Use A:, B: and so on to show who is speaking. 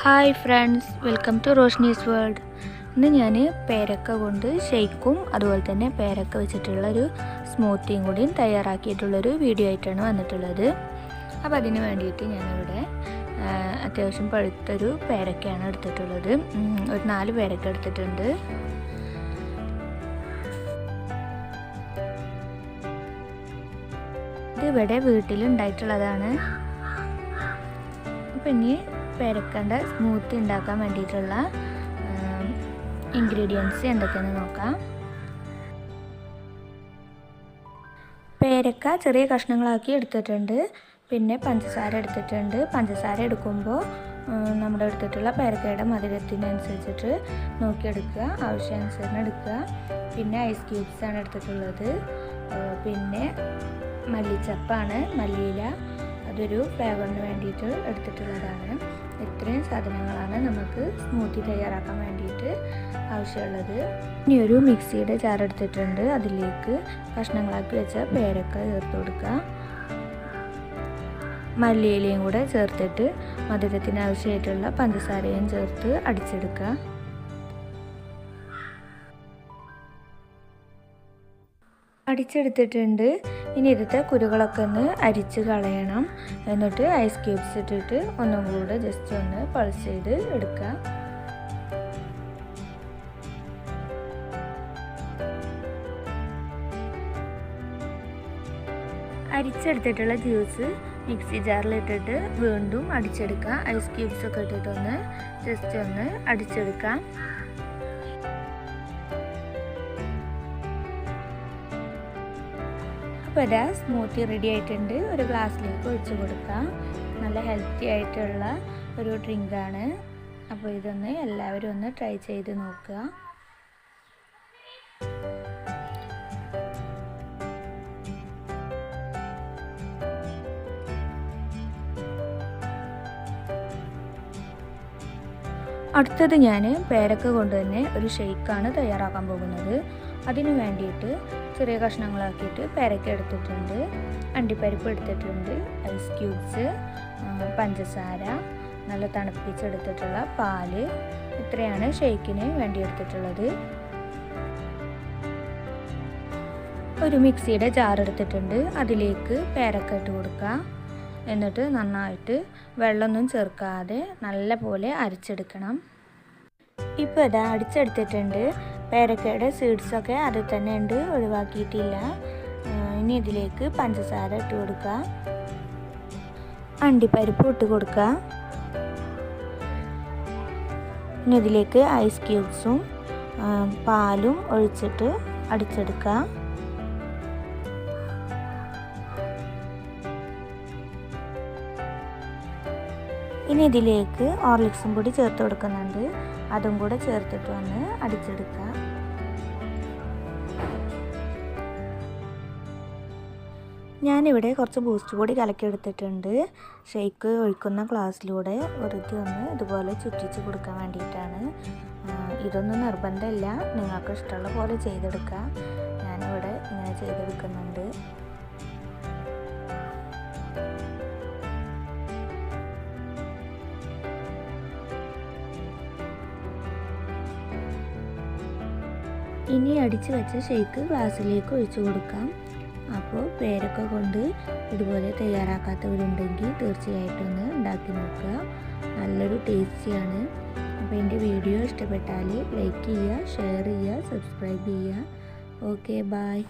A: Hi friends welcome to Roshni's world. ഇന്ന് ഞാൻ പേരക്ക കൊണ്ട് ഷെയ്ക്കും അതുപോലെ തന്നെ പേരക്ക വെച്ചിട്ടുള്ള ഒരു സ്മൂത്തിയും കൂടിയും തയ്യാറാക്കിയിട്ടുള്ളൊരു വീഡിയോ ആയിട്ടാണ് വന്നിട്ടുള്ളത്. അപ്പോൾ അതിന് വേണ്ടിയിട്ട് ഞാനിവിടെ അത്യാവശ്യം പഴുത്തൊരു പേരക്കയാണ് എടുത്തിട്ടുള്ളത്. ഒരു നാല് പേരക്ക എടുത്തിട്ടുണ്ട്. ഇതിവിടെ വീട്ടിലുണ്ടായിട്ടുള്ളതാണ്. അപ്പം ഇനി പേരക്കണ്ട സ്മൂത്തി ഉണ്ടാക്കാൻ വേണ്ടിയിട്ടുള്ള ഇൻഗ്രീഡിയൻസ് എന്തൊക്കെയാണെന്ന് നോക്കാം. പേരക്ക ചെറിയ കഷ്ണങ്ങളാക്കി എടുത്തിട്ടുണ്ട്. പിന്നെ പഞ്ചസാര എടുത്തിട്ടുണ്ട്. പഞ്ചസാര എടുക്കുമ്പോൾ നമ്മുടെ എടുത്തിട്ടുള്ള പേരക്കയുടെ മധുരത്തിനനുസരിച്ചിട്ട് നോക്കിയെടുക്കുക. ആവശ്യാനുസരണം എടുക്കുക. പിന്നെ ഐസ് ക്യൂബ്സ് ആണ് എടുത്തിട്ടുള്ളത്. പിന്നെ മല്ലിച്ചപ്പാണ് മല്ലിയില. അതൊരു ഫ്ലേവറിന് വേണ്ടിയിട്ട് എടുത്തിട്ടുള്ളതാണ്. ഇത്രയും സാധനങ്ങളാണ് നമുക്ക് സ്മൂത്തി തയ്യാറാക്കാൻ വേണ്ടിയിട്ട് ആവശ്യമുള്ളത്. ഇനി ഒരു മിക്സിയുടെ ജാർ എടുത്തിട്ടുണ്ട്. അതിലേക്ക് കഷ്ണങ്ങളാക്കി വെച്ച പേരക്ക ചേർത്ത് കൊടുക്കുക. മല്ലിയിലയും കൂടെ ചേർത്തിട്ട് മധുരത്തിന് ആവശ്യമായിട്ടുള്ള പഞ്ചസാരയും ചേർത്ത് അടിച്ചെടുക്കുക. അടിച്ചെടുത്തിട്ടുണ്ട്. ഇനി ഇതിലത്തെ കുരുകളൊക്കെ ഒന്ന് അരിച്ച് കളയണം. എന്നിട്ട് ഐസ് ക്യൂബ്സ് ഇട്ടിട്ട് ഒന്നും കൂടെ ജസ്റ്റ് ഒന്ന് പൾസ് ചെയ്ത് എടുക്കുക അരിച്ചെടുത്തിട്ടുള്ള ജ്യൂസ് മിക്സി ജാറിലിട്ടിട്ട് വീണ്ടും അടിച്ചെടുക്കുക ഐസ് ക്യൂബ്സ് ഒക്കെ ഇട്ടിട്ടൊന്ന് ജസ്റ്റ് ഒന്ന് അടിച്ചെടുക്കാം. അപ്പോൾ ഇതാ സ്മൂത്തി റെഡി ആയിട്ടുണ്ട്. ഒരു ഗ്ലാസ്സിലേക്ക് ഒഴിച്ചു കൊടുക്കാം. നല്ല ഹെൽത്തി ആയിട്ടുള്ള ഒരു ഡ്രിങ്കാണ് അപ്പോൾ ഇതൊന്ന് എല്ലാവരും ഒന്ന് ട്രൈ ചെയ്ത് നോക്കുക. അടുത്തത് ഞാൻ പേരക്ക കൊണ്ട് തന്നെ ഒരു ഷെയ്ക്കാണ് തയ്യാറാക്കാൻ പോകുന്നത്. അതിന് വേണ്ടിയിട്ട് ചെറിയ കഷ്ണങ്ങളാക്കിയിട്ട് പേരക്ക എടുത്തിട്ടുണ്ട് അണ്ടിപ്പരിപ്പ് എടുത്തിട്ടുണ്ട് ഐസ് ക്യൂബ്സ് പഞ്ചസാര നല്ല തണുപ്പിച്ചെടുത്തിട്ടുള്ള പാൽ. ഇത്രയാണ് ഷേക്കിന് വേണ്ടി എടുത്തിട്ടുള്ളത് ഒരു മിക്സിയുടെ ജാർ എടുത്തിട്ടുണ്ട്. അതിലേക്ക് പേരക്ക ഇട്ട് കൊടുക്കുക. എന്നിട്ട് നന്നായിട്ട് വെള്ളമൊന്നും ചേർക്കാതെ നല്ല പോലെ അരച്ചെടുക്കണം. ഇപ്പോൾ ഇതാ അടിച്ചെടുത്തിട്ടുണ്ട് പേരക്കയുടെ സീഡ്സൊക്കെ അതിൽ തന്നെ ഉണ്ട് ഒഴിവാക്കിയിട്ടില്ല. ഇനി ഇതിലേക്ക് പഞ്ചസാര ഇട്ട് കൊടുക്കുക. അണ്ടിപ്പരിപ്പ് ഇട്ട് കൊടുക്കുക. ഇനി ഇതിലേക്ക് ഐസ് ക്യൂബ്സും പാലും ഒഴിച്ചിട്ട് അടിച്ചെടുക്കുക. ഇനി ഇതിലേക്ക് ഓർലിക്സും കൂടി ചേർത്ത് കൊടുക്കുന്നുണ്ട്. അതും കൂടെ ചേർത്തിട്ട് വന്ന് അടിച്ചെടുക്കുക ഞാനിവിടെ കുറച്ച് ബൂസ്റ്റ് പൊടി കലക്കിയെടുത്തിട്ടുണ്ട്. ഷെയ്ക്ക് ഒഴിക്കുന്ന ഗ്ലാസ്സിലൂടെ വെറുതെ ഒന്ന് ഇതുപോലെ ചുറ്റിച്ച് കൊടുക്കാൻ വേണ്ടിയിട്ടാണ്. ഇതൊന്നും നിർബന്ധമില്ല. നിങ്ങൾക്ക് ഇഷ്ടമുള്ള പോലെ ചെയ്തെടുക്കുക ഞാനിവിടെ ഇങ്ങനെ ചെയ്തെടുക്കുന്നുണ്ട്. ഇനി അടിച്ചു വെച്ച ഷേക്ക് ഗ്ലാസ്സിലേക്ക് ഒഴിച്ചു കൊടുക്കാം. അപ്പോൾ പേരൊക്കെ കൊണ്ട് ഇതുപോലെ തയ്യാറാക്കാത്തവരുണ്ടെങ്കിൽ തീർച്ചയായിട്ടും ഒന്ന് ഉണ്ടാക്കി നോക്കുക. നല്ലൊരു ടേസ്റ്റിയാണ്. അപ്പോൾ എന്റെ വീഡിയോ ഇഷ്ടപ്പെട്ടാൽ ലൈക്ക് ചെയ്യുക ഷെയർ ചെയ്യുക സബ്സ്ക്രൈബ് ചെയ്യുക. Okay bye